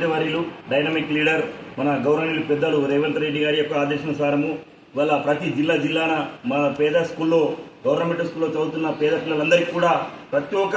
ముఖ్యమంత్రి dynamic leader మన గౌరవనీయులు పెద్దలు రేవంత్ రెడ్డి గారి యొక్క ఆదేశానుసారము వాళ్ళ ప్రతి జిల్లా జిల్లాన మన పేద స్కూల్లో గవర్నమెంట్ స్కూల్లో చదువుతున్న పేద పిల్లలందరికీ కూడా ప్రతి ఒక్క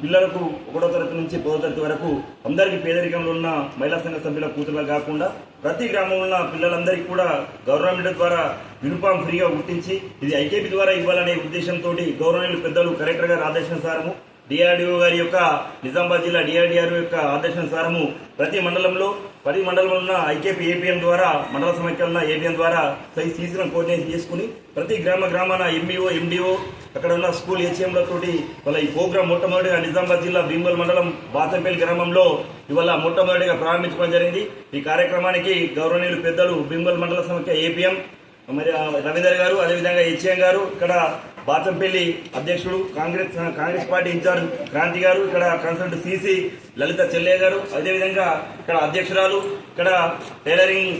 పిల్లలకు ఒకటో తరగతి నుంచి పదో తరగతి వరకు అందరికీ పేదరికంలో ఉన్న మహిళా సంఘ సభ్యుల కూతురులా కాకుండా ప్రతి గ్రామంలో ఉన్న పిల్లలందరికీ కూడా గవర్నమెంట్ ద్వారా యూనిఫామ్ ఫ్రీగా గుర్తించి ఇది ఐకేపీ ద్వారా ఇవ్వాలనే ఉద్దేశంతో గవర్నమెంట్ పెద్దలు కలెక్టర్ గారు ఆదేశానుసారము డిఆర్డిఓ గారి యొక్క నిజామాబాద్ జిల్లా డిఆర్డిఆర్ యొక్క ఆదేశానుసారము ప్రతి మండలంలో ప్రతి మండలంలో ఉన్న ఐకేపీ ఏపీఎం ద్వారా మండల సమైక్యం ఉన్న ఏపీఎం ద్వారా సై సీజన్ కోఆర్డినేషన్ చేసుకుని ప్రతి గ్రామ గ్రామాన ఎంబీఓ ఎండిఓ అక్కడ ఉన్న స్కూల్ హెచ్ఎంలతోటి వాళ్ళ ఈ ప్రోగ్రాం మొట్టమొదటిగా నిజామాబాద్ జిల్లా భీమల్ మండలం బాతంపల్లి గ్రామంలో ఇవాళ మొట్టమొదటిగా ప్రారంభించడం జరిగింది. ఈ కార్యక్రమానికి గౌరవనీయులు పెద్దలు భీమల్ మండల సమైక్య ఏపీఎం మరి రవీందర్ గారు అదేవిధంగా హెచ్ఎం గారు ఇక్కడ బాచంపల్లి అధ్యక్షుడు కాంగ్రెస్ కాంగ్రెస్ పార్టీ ఇన్ఛార్జ్ క్రాంతి గారు ఇక్కడ కన్సల్ట్ సిసి లలిత చెల్లె గారు అదేవిధంగా ఇక్కడ అధ్యక్షురాలు ఇక్కడ టైలరింగ్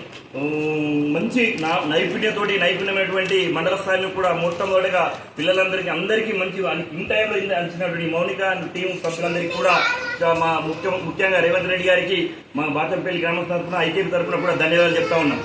మంచి నా- నైపుణ్యతోటి నైపుణ్యమైనటువంటి మండల స్థాయిలో కూడా మొట్టమొదటిగా పిల్లలందరికీ అందరికీ మంచి ఇన్ టైంలో అందించినటువంటి మౌనిక టీం సభ్యులందరికీ కూడా మా ముఖ్య ముఖ్యంగా రేవంత్ రెడ్డి గారికి మా బాచంపల్లి గ్రామ తరఫున ఐకేపీ తరఫున కూడా ధన్యవాదాలు చెప్తా ఉన్నాం.